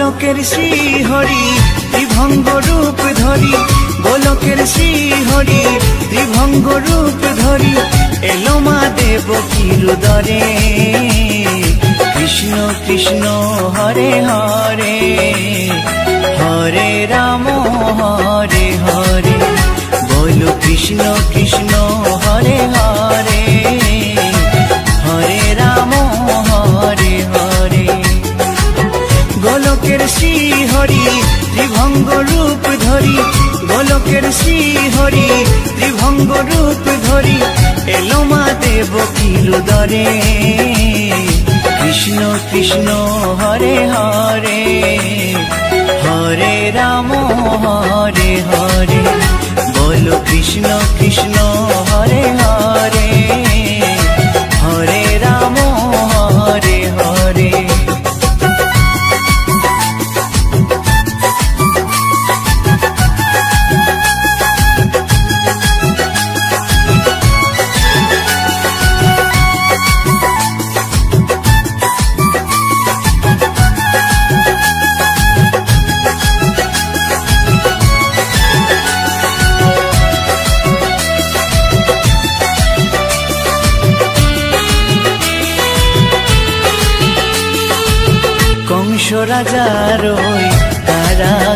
গোলকের শ্রী হরি ত্রিভঙ্গ রূপ ধরি। গোলকের শ্রী হরি ত্রিভঙ্গ রূপ ধরি। এলো মা দেব কিরুদরে। কৃষ্ণ কৃষ্ণ, হরে হরে। হরে রাম, হরে হরে। বলো কৃষ্ণ কৃষ্ণ, হরে হরে। হরি ত্রিভঙ্গ রূপ ধরি, গোলকের শ্রী হরি ত্রিভঙ্গ রূপ ধরি, এলো মা দেব কিরুদরে কৃষ্ণ কৃষ্ণ, হরে হরে হরে রাম, হরে হরে। বলো কৃষ্ণ কৃষ্ণ, হরে হরে।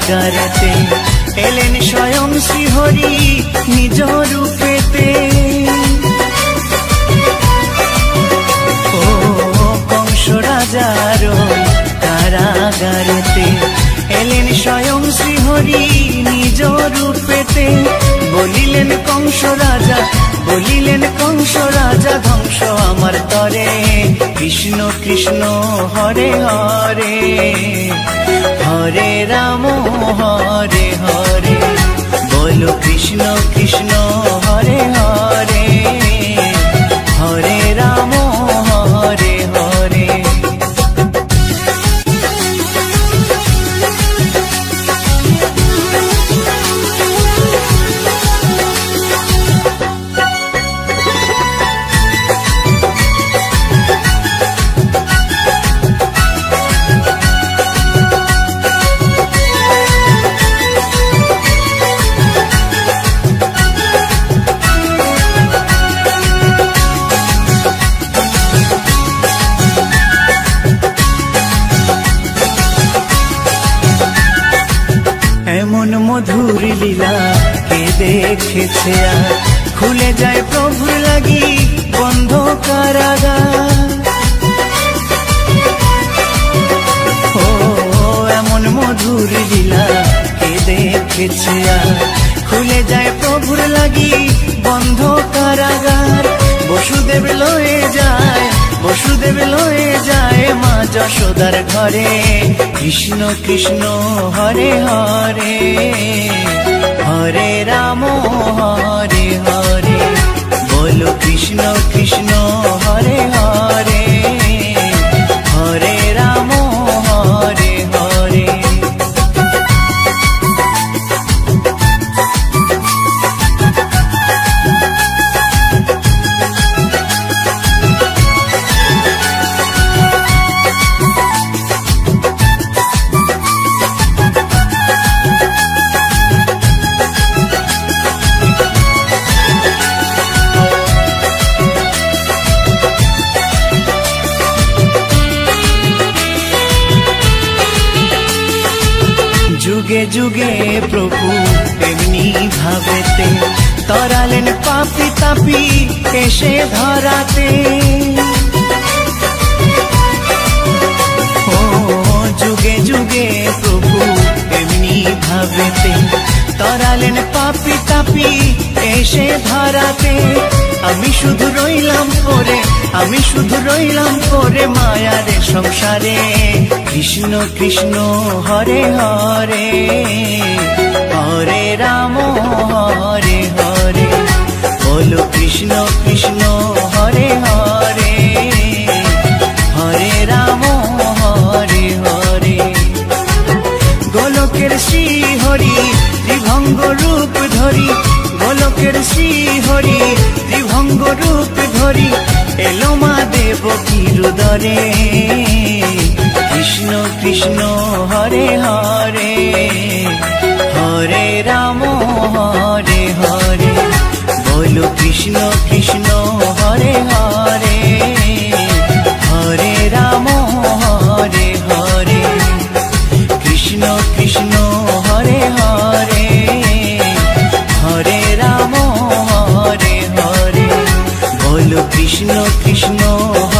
কারাগারেতে এলেন স্বয়ং শ্রীহরি নিজ রূপেতে। ও কংস রাজার কারাগারেতে এলেন স্বয়ং শ্রীহরি নিজ রূপেতে। বলিলেন কংস রাজা, বলিলেন কংস রাজা, ধ্বংস আমার তরে। কৃষ্ণ কৃষ্ণ, হরে হরে। হরে রাম হরে হরে। বলো কৃষ্ণ কৃষ্ণ দেখেছে আর খুলে যায় প্রভুর লাগি বন্ধ কারাগার ও, এমন মধুর লীলা কে দেখেছে আর খুলে যায় প্রভুর লাগি বন্ধ কারাগার বসুদেব লয়ে যায়, বসুদেব লয়ে যায় মা যশোদার ঘরে। কৃষ্ণ কৃষ্ণ, হরে হরে। হরে রাম হরে হরে। বলো কৃষ্ণ কৃষ্ণ হরে হরে। সংসারে কৃষ্ণ কৃষ্ণ, হরে হরে হরে রাম, হরে হরে। বলো কৃষ্ণ কৃষ্ণ, হরে হরে হরে রাম, হরে হরে। গোলকের শ্রী হরি ত্রিভঙ্গ রূপ ধরি গোলকের শ্রী হরি ত্রিভঙ্গ রূপ ধরি, এলো মা দেব কিরুদরে কৃষ্ণ কৃষ্ণ, হরে হরে হরে রাম, হরে হরে। বলো কৃষ্ণ কৃষ্ণ, হরে হরে হরে রাম। কৃষ্ণ কৃষ্ণ।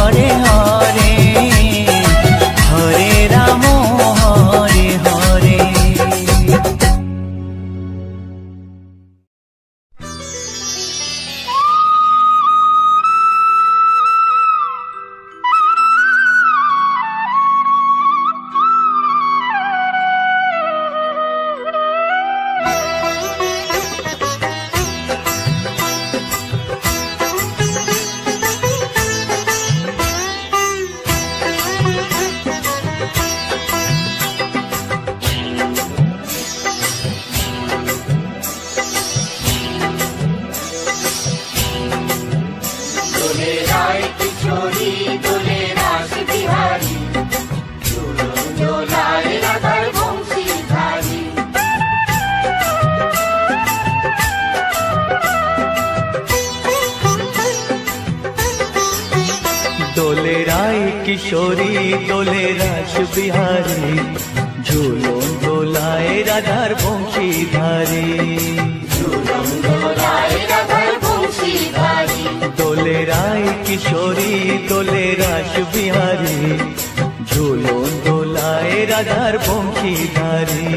কিশোরী দোলে রাস বিহারী ঝুলন দোলায় রাধার বংশীধারী। দোলে রায় কিশোরী দোলে রাস বিহারী ঝুলন দোলায় রাধার দোলন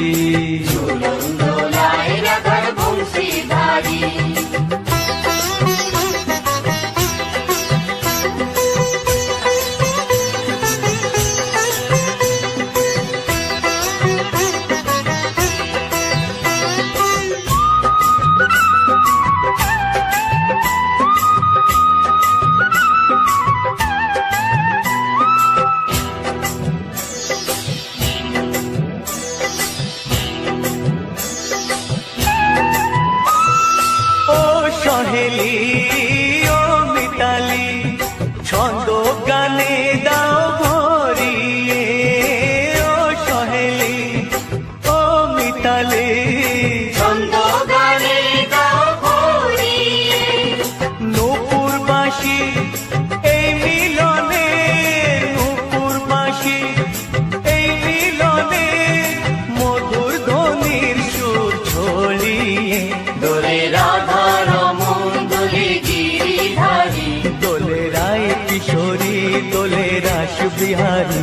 বংশীধারী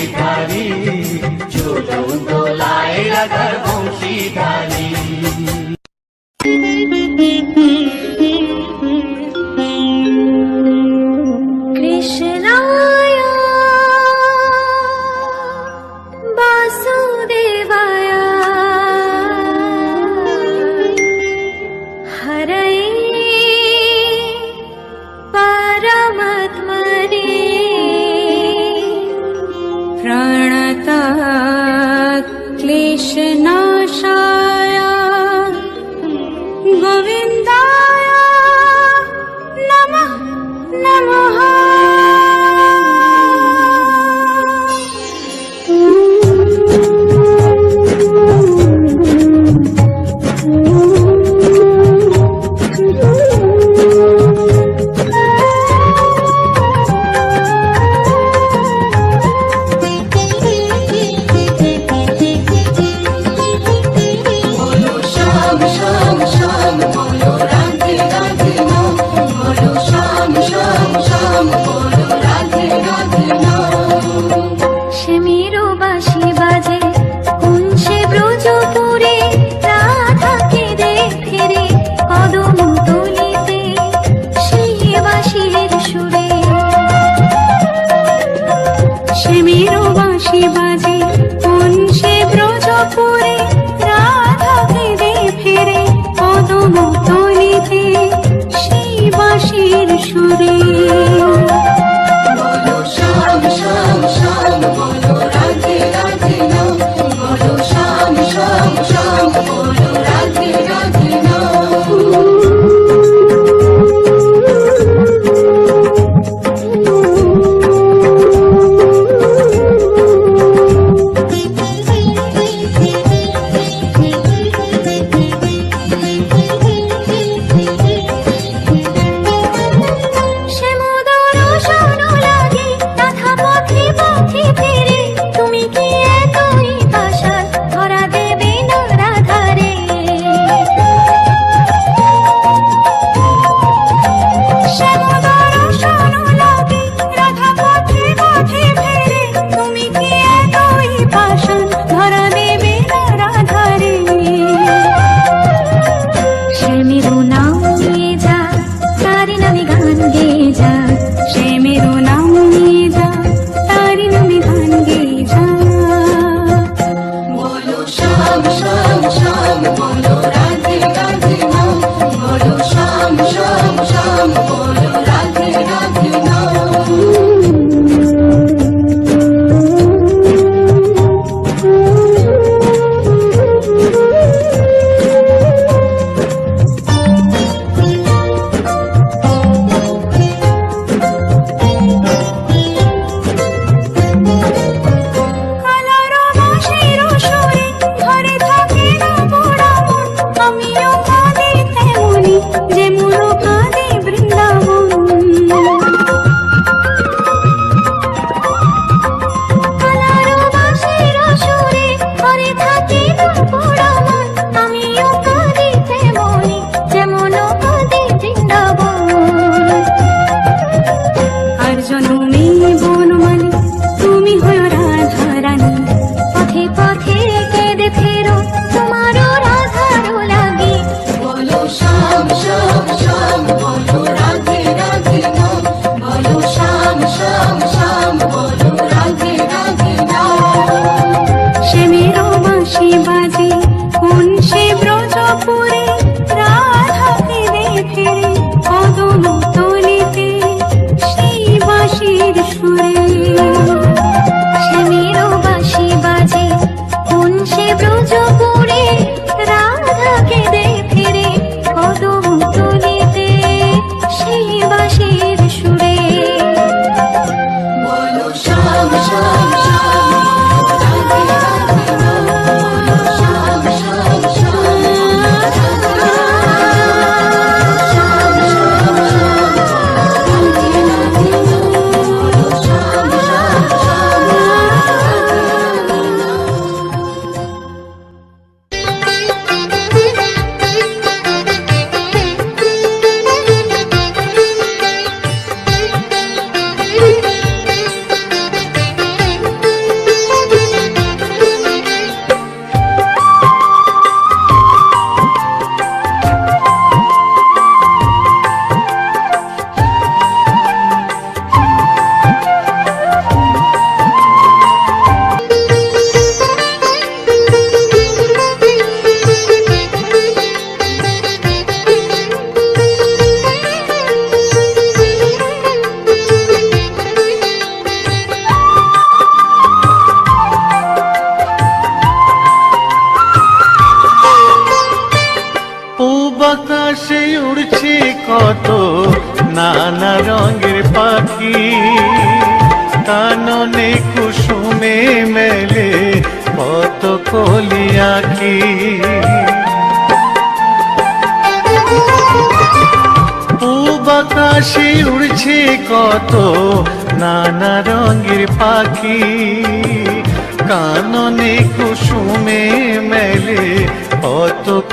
বংশীধারী চলুন দোলায় क्लेशना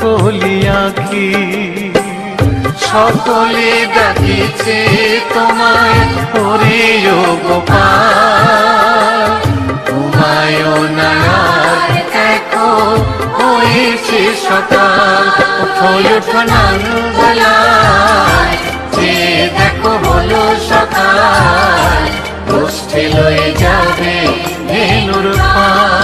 কত কলি আঁকি সকলে ডাকিছে তোমায় হরে গোপাল। তোমায় নায়ার দেখো হয়েছে সকাল উঠো উঠো নানু যে দেখো হলো সকাল গোষ্ঠী লয়ে যাবে ধেনুর পাল।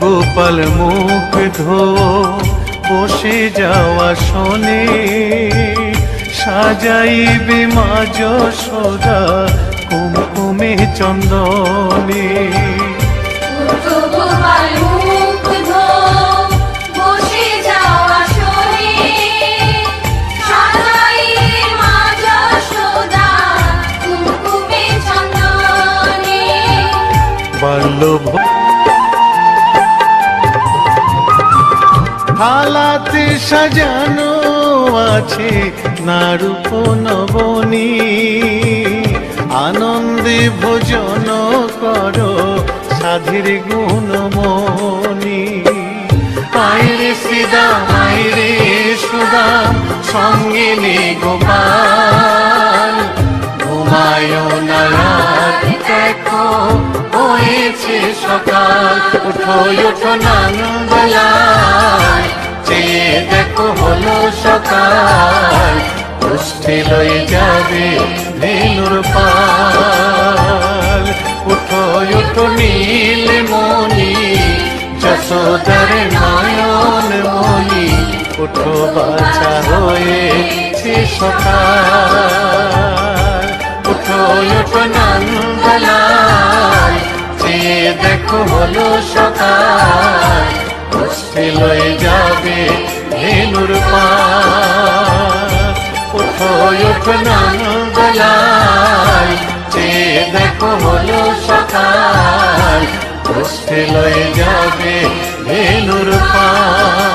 গোপাল মুখ ধো বসে যাওয়া শোনে। সাজাইবে মা যশোদা কুমকুমে চন্দনে। গোপাল মুখ ধো, বসে যাও আসনে। সাজাই সাজানো আছে নারূপ নবনী। আনন্দে ভোজন করো সাধীর গুণমণি। আইরে শ্রীদাম আইরে সুদাম সঙ্গে নে গোপাল। ঘুমায় না হয়েছে সকাল। উঠো উঠো চেয়ে দেখো হলো সকাল গোষ্ঠী লয়ে যাবে ধেনুর পাল। উঠো উঠো নীল মনি যশোদার নয়ন মনি উঠো বাছা হয়েছে সকাল। উঠো উঠো নন্দলাল চেয়ে দেখো হলো সকাল গোষ্ঠী লয়ে যাবে ধেনুর পাল উঠো উঠো গলায়, চেয়ে দেখো হলো সকাল। কষ্টে লয়ে যাবে ধেনুর পাল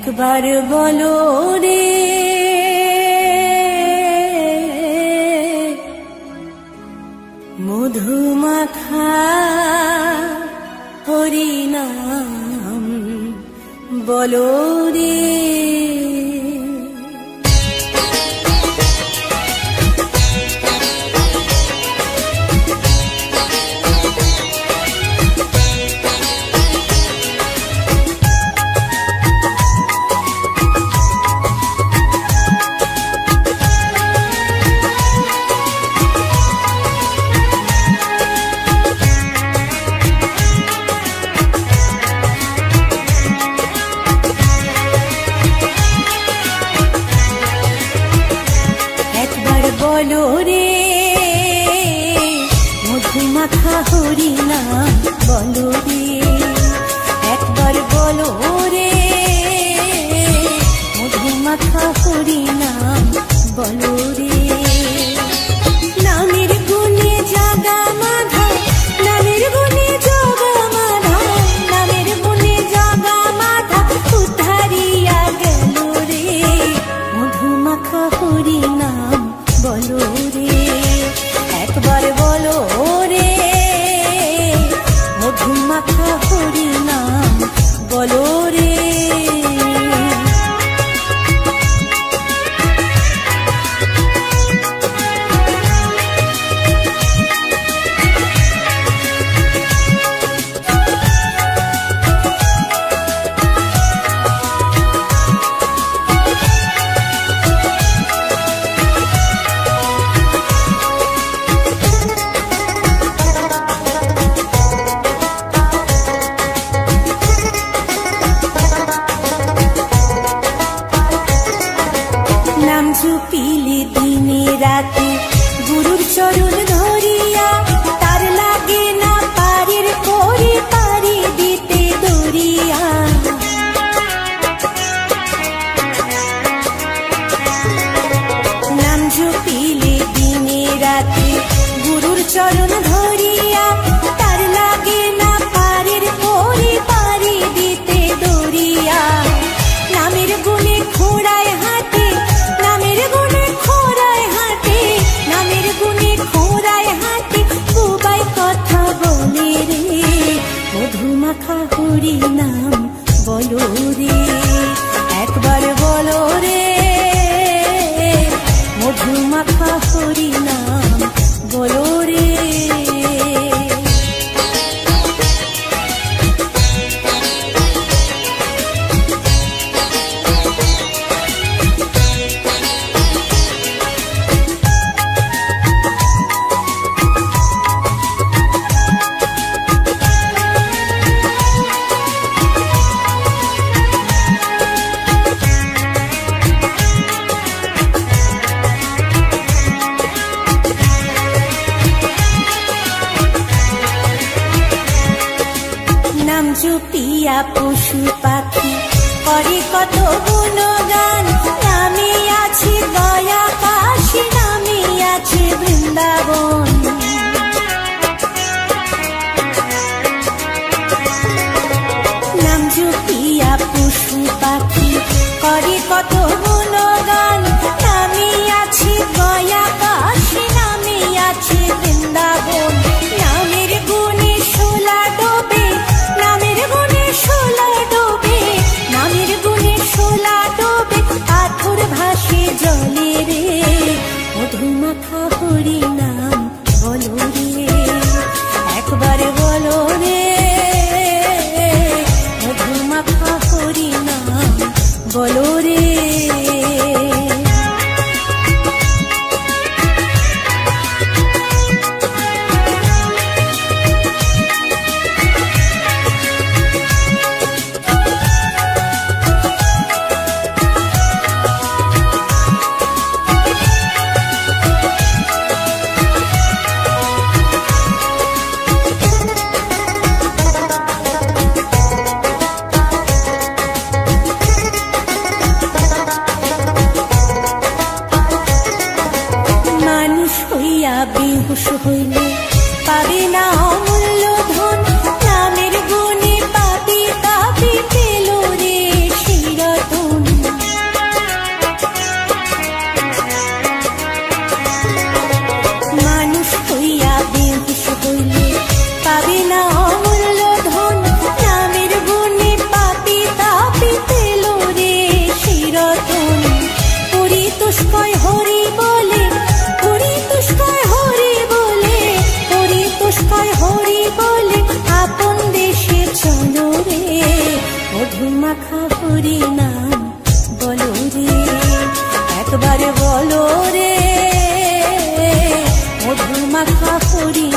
একবার বলো রে মধুমাখা হরিনাম বলো রে। বলো রে বলো করে একবার বলো রে মধুমাখা হরি